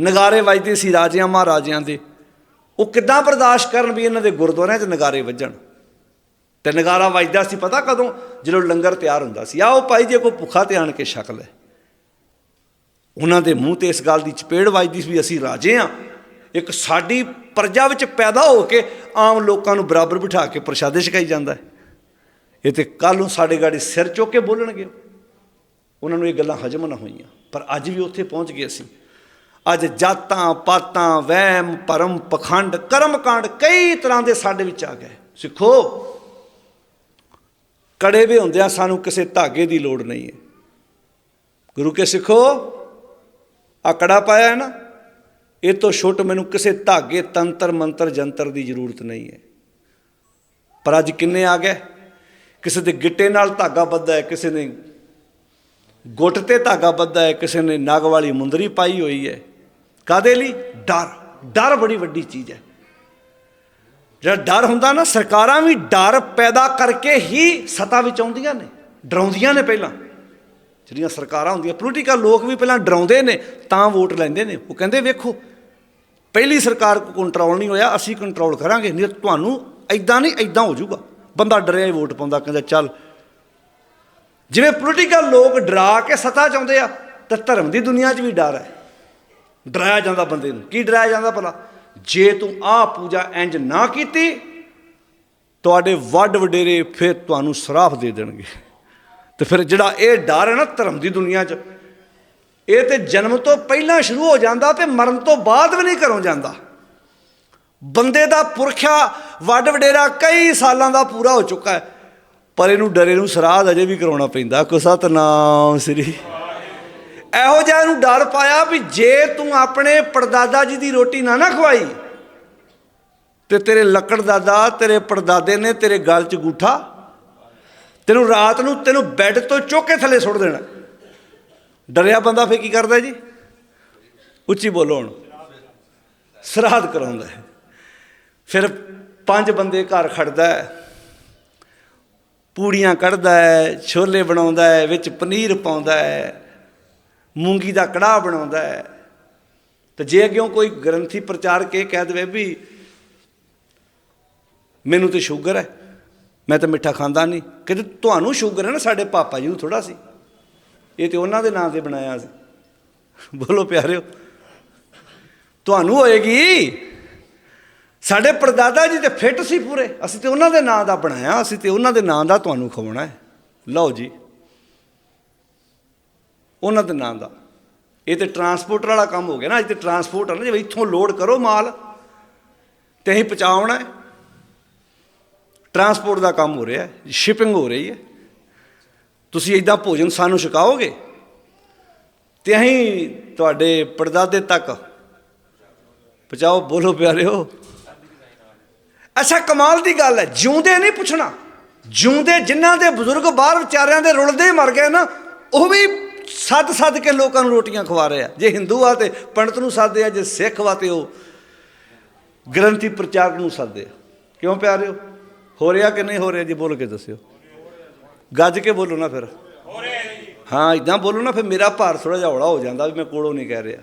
ਨਗਾਰੇ ਵੱਜਦੇ ਸੀ ਰਾਜਿਆਂ ਮਹਾਰਾਜਿਆਂ ਦੇ। ਉਹ ਕਿੱਦਾਂ ਬਰਦਾਸ਼ਤ ਕਰਨ ਵੀ ਇਹਨਾਂ ਦੇ ਗੁਰਦੁਆਰਿਆਂ 'ਚ ਨਗਾਰੇ ਵੱਜਣ? ਤੇ ਨਗਾਰਾ ਵੱਜਦਾ ਸੀ ਪਤਾ ਕਦੋਂ? ਜਦੋਂ ਲੰਗਰ ਤਿਆਰ ਹੁੰਦਾ ਸੀ। ਆਓ ਭਾਈ ਜੇ, ਕੋਈ ਭੁੱਖਾ ਤੇ ਆਣ ਕੇ ਛਕ ਲੈ। ਉਹਨਾਂ ਦੇ ਮੂੰਹ ਤੇ ਇਸ ਗੱਲ ਦੀ ਚਪੇੜ ਵੱਜਦੀ ਸੀ ਵੀ ਅਸੀਂ ਰਾਜੇ ਆ। ਇੱਕ ਸਾਡੀ ਪ੍ਰਜਾ ਵਿੱਚ ਪੈਦਾ ਹੋ ਕੇ ਆਮ ਲੋਕਾਂ ਨੂੰ ਬਰਾਬਰ ਬਿਠਾ ਕੇ ਪ੍ਰਸ਼ਾਦੇ ਛਕਾਈ ਜਾਂਦਾ ਹੈ। ਇਹ ਤੇ ਕੱਲ ਨੂੰ ਸਾਡੇ ਗਾੜੀ ਸਿਰ ਚੁੱਕ ਕੇ ਬੋਲਣਗੇ। ਉਹਨਾਂ ਨੂੰ ਇਹ ਗੱਲਾਂ ਹਜਮ ਨਾ ਹੋਈਆਂ। ਪਰ ਅੱਜ ਵੀ ਉੱਥੇ ਪਹੁੰਚ ਗਏ ਅਸੀਂ। ਅੱਜ ਜਾਤਾਂ, ਪਾਤਾਂ, ਵਹਿਮ, ਭਰਮ, ਪਖੰਡ, ਕਰਮਕਾਂਡ ਕਈ ਤਰ੍ਹਾਂ ਦੇ ਸਾਡੇ ਵਿੱਚ ਆ ਗਏ। ਸਿੱਖੋ, ਕੜੇ ਵੀ ਹੁੰਦਿਆਂ ਸਾਨੂੰ ਕਿਸੇ ਧਾਗੇ ਦੀ ਲੋੜ ਨਹੀਂ ਹੈ। ਗੁਰੂ ਕੇ ਸਿੱਖੋ ਆ ਕੜਾ ਪਾਇਆ ਹੈ ਨਾ, ਇਹ ਤੋਂ ਛੋਟ ਮੈਨੂੰ ਕਿਸੇ ਧਾਗੇ, ਤੰਤਰ, ਮੰਤਰ, ਜੰਤਰ ਦੀ ਜ਼ਰੂਰਤ ਨਹੀਂ ਹੈ। ਪਰ ਅੱਜ ਕਿੰਨੇ ਆ ਗਏ? ਕਿਸੇ ਦੇ ਗਿੱਟੇ ਨਾਲ ਧਾਗਾ ਬੱਧਾ ਹੈ, ਕਿਸੇ ਨੇ ਗੁੱਟ ਤੇ ਧਾਗਾ ਬੱਧਾ ਹੈ, ਕਿਸੇ ਨੇ ਨਗ ਵਾਲੀ ਮੁੰਦਰੀ ਪਾਈ ਹੋਈ ਹੈ। ਕਾਦੇ ਲਈ? ਡਰ। ਡਰ ਬੜੀ ਵੱਡੀ ਚੀਜ਼ ਹੈ। ਜਿਹੜਾ ਡਰ ਹੁੰਦਾ ਨਾ, ਸਰਕਾਰਾਂ ਵੀ ਡਰ ਪੈਦਾ ਕਰਕੇ ਹੀ ਸਤਾ ਵਿੱਚ ਆਉਂਦੀਆਂ ਨੇ। ਡਰਾਉਂਦੀਆਂ ਨੇ ਪਹਿਲਾਂ। ਜਿਹੜੀਆਂ ਸਰਕਾਰਾਂ ਹੁੰਦੀਆਂ ਪੋਲੀਟੀਕਲ ਲੋਕ ਵੀ ਪਹਿਲਾਂ ਡਰਾਉਂਦੇ ਨੇ, ਤਾਂ ਵੋਟ ਲੈਂਦੇ ਨੇ। ਉਹ ਕਹਿੰਦੇ, ਵੇਖੋ, ਪਹਿਲੀ ਸਰਕਾਰ ਕੋ ਕੰਟਰੋਲ ਨਹੀਂ ਹੋਇਆ, ਅਸੀਂ ਕੰਟਰੋਲ ਕਰਾਂਗੇ। ਨਹੀਂ ਤੁਹਾਨੂੰ ਐਦਾਂ ਨਹੀਂ ਐਦਾਂ ਹੋ ਜਾਊਗਾ। ਬੰਦਾ ਡਰਿਆ ਹੀ ਵੋਟ ਪਾਉਂਦਾ, ਕਹਿੰਦਾ, ਚੱਲ। ਜਿਵੇਂ ਪੋਲੀਟੀਕਲ ਲੋਕ ਡਰਾ ਕੇ ਸਤਾ ਚਾਹੁੰਦੇ ਆ, ਤਾਂ ਧਰਮ ਦੀ ਦੁਨੀਆ 'ਚ ਵੀ ਡਰ ਹੈ। ਡਰਾਇਆ ਜਾਂਦਾ ਬੰਦੇ ਨੂੰ। ਕੀ ਡਰਾਇਆ ਜਾਂਦਾ ਭਲਾ? ਜੇ ਤੂੰ ਆਹ ਪੂਜਾ ਇੰਜ ਨਾ ਕੀਤੀ, ਤੁਹਾਡੇ ਵੱਡ ਵਡੇਰੇ ਫਿਰ ਤੁਹਾਨੂੰ ਸਰਾਫ ਦੇ ਦੇਣਗੇ। ਤੇ ਫਿਰ ਜਿਹੜਾ ਇਹ ਡਰ ਹੈ ਨਾ ਧਰਮ ਦੀ ਦੁਨੀਆ 'ਚ, ਇਹ ਤੇ ਜਨਮ ਤੋਂ ਪਹਿਲਾਂ ਸ਼ੁਰੂ ਹੋ ਜਾਂਦਾ ਤੇ ਮਰਨ ਤੋਂ ਬਾਅਦ ਵੀ ਨਹੀਂ ਘਰੋਂ ਜਾਂਦਾ। ਬੰਦੇ ਦਾ ਪੁਰਖਿਆ ਵੱਡ ਵਡੇਰਾ ਕਈ ਸਾਲਾਂ ਦਾ ਪੂਰਾ ਹੋ ਚੁੱਕਾ ਹੈ, ਪਰ ਇਹਨੂੰ ਡਰੇ ਨੂੰ ਸਰਾਧ ਅਜੇ ਵੀ ਕਰਾਉਣਾ ਪੈਂਦਾ। ਕੋ ਸਤਨਾਮ ਸ੍ਰੀ ਇਹੋ ਜਿਹਾ ਇਹਨੂੰ ਡਰ ਪਾਇਆ ਵੀ ਜੇ ਤੂੰ ਆਪਣੇ ਪੜਦਾਦਾ ਜੀ ਦੀ ਰੋਟੀ ਨਾ ਨਾ ਖਵਾਈ ਤੇ ਤੇਰੇ ਲੱਕੜ ਦਾਦਾ, ਤੇਰੇ ਪੜਦਾਦੇ ਨੇ ਤੇਰੇ ਗਲ 'ਚ ਗੂਠਾ, ਤੈਨੂੰ ਰਾਤ ਨੂੰ ਤੈਨੂੰ ਬੈੱਡ ਤੋਂ ਚੁੱਕ ਕੇ ਥੱਲੇ ਸੁੱਟ ਦੇਣਾ। ਡਰਿਆ ਬੰਦਾ ਫੇ ਕੀ ਕਰਦਾ ਜੀ? ਉੱਚੀ ਬੋਲੋ ਹੁਣ। ਸਰਾਧ ਕਰਾਉਂਦਾ ਹੈ। ਫਿਰ ਪੰਜ ਬੰਦੇ ਘਰ ਖੜਦਾ ਹੈ। ਪੂੜੀਆਂ ਕੱਢਦਾ ਹੈ, ਛੋਲੇ ਬਣਾਉਂਦਾ ਹੈ, ਵਿੱਚ ਪਨੀਰ ਪਾਉਂਦਾ ਹੈ। ਮੂੰਗੀ ਦਾ ਕੜਾਹ ਬਣਾਉਂਦਾ ਹੈ। ਤੇ ਜੇ ਅੱਗਿਓਂ ਕੋਈ ਗ੍ਰੰਥੀ ਪ੍ਰਚਾਰ ਕੇ ਕਹਿ ਦੇਵੇ ਵੀ ਮੈਨੂੰ ਤੇ ਸ਼ੂਗਰ ਹੈ, ਮੈਂ ਤਾਂ ਮਿੱਠਾ ਖਾਂਦਾ ਨਹੀਂ। ਕਹਿੰਦੇ ਤੁਹਾਨੂੰ ਸ਼ੂਗਰ ਹੈ ਨਾ, ਸਾਡੇ ਪਾਪਾ ਜੀ ਨੂੰ ਥੋੜਾ ਸੀ। ਇਹ ਤੇ ਉਹਨਾਂ ਦੇ ਨਾਂ ਤੇ ਬਣਾਇਆ ਸੀ। ਬੋਲੋ ਪਿਆਰਿਓ, ਤੁਹਾਨੂੰ ਹੋਏਗੀ। ਸਾਡੇ ਪਰਦਾਦਾ ਜੀ ਤੇ ਫਿੱਟ ਸੀ ਪੂਰੇ। ਅਸੀਂ ਤੇ ਉਹਨਾਂ ਦੇ ਨਾਂ ਦਾ ਬਣਾਇਆ, ਅਸੀਂ ਤੇ ਉਹਨਾਂ ਦੇ ਨਾਂ ਦਾ ਤੁਹਾਨੂੰ ਖਵਾਉਣਾ ਹੈ। ਲਓ ਜੀ। ਉਹਨਾਂ ਦੇ ਨਾਂ ਦਾ। ਇਹ ਤੇ ਟਰਾਂਸਪੋਰਟਰ ਵਾਲਾ ਕੰਮ ਹੋ ਗਿਆ ਨਾ, ਅੱਜ ਤੇ ਟਰਾਂਸਪੋਰਟ ਆ ਨਾ ਜੇ ਇੱਥੋਂ ਲੋਡ ਕਰੋ ਮਾਲ, ਤੇ ਅਸੀਂ ਪਹੁੰਚਾਉਣਾ ਹੈ। ਟਰਾਂਸਪੋਰਟ ਦਾ ਕੰਮ ਹੋ ਰਿਹਾ ਸ਼ਿਪਿੰਗ ਹੋ ਰਹੀ ਹੈ। ਤੁਸੀਂ ਇਦਾਂ ਭੋਜਨ ਸਾਨੂੰ ਛਕਾਓਗੇ, ਤੇ ਅਸੀਂ ਤੁਹਾਡੇ ਪਰਦਾਦੇ ਤੱਕ ਪਹੁੰਚਾਓ, ਬੋਲੋ ਪਿਆਰਿਓ। ਅੱਛਾ, ਕਮਾਲ ਦੀ ਗੱਲ ਹੈ, ਜਿਉਂਦੇ ਨਹੀਂ ਪੁੱਛਣਾ। ਜਿਉਂਦੇ ਜਿਨ੍ਹਾਂ ਦੇ ਬਜ਼ੁਰਗ ਬਾਹਰ ਵਿਚਾਰਿਆਂ ਦੇ ਰੁਲਦੇ ਮਰ ਗਏ ਨਾ, ਉਹ ਵੀ ਸੱਦ ਸੱਦ ਕੇ ਲੋਕਾਂ ਨੂੰ ਰੋਟੀਆਂ ਖਵਾ ਰਹੇ ਜੇ ਹਿੰਦੂ ਆ ਤੇ ਪੰਡਤ ਨੂੰ ਸਾਦੇ ਆ ਜੇ ਸਿੱਖ ਵਾ ਤੇ ਉਹ ਗ੍ਰੰਥੀ ਪ੍ਰਚਾਰਕ ਨੂੰ ਸਾਦੇ ਆ। ਕਿਉਂ ਪਿਆਰਿਓ? ਹੋ ਰਿਹਾ ਕਿ ਨਹੀਂ ਹੋ ਰਿਹਾ ਜੀ ਬੋਲ ਕੇ ਦੱਸਿਓ। ਗੱਜ ਕੇ ਬੋਲੋ ਨਾ ਫਿਰ। ਹਾਂ ਇਦਾਂ ਬੋਲੋ ਨਾ ਫਿਰ ਮੇਰਾ ਭਾਰ ਥੋੜਾ ਜਿਹਾ ਹੌਲਾ ਹੋ ਜਾਂਦਾ ਵੀ ਮੈਂ ਕੋਲੋਂ ਨਹੀਂ ਕਹਿ ਰਿਹਾ।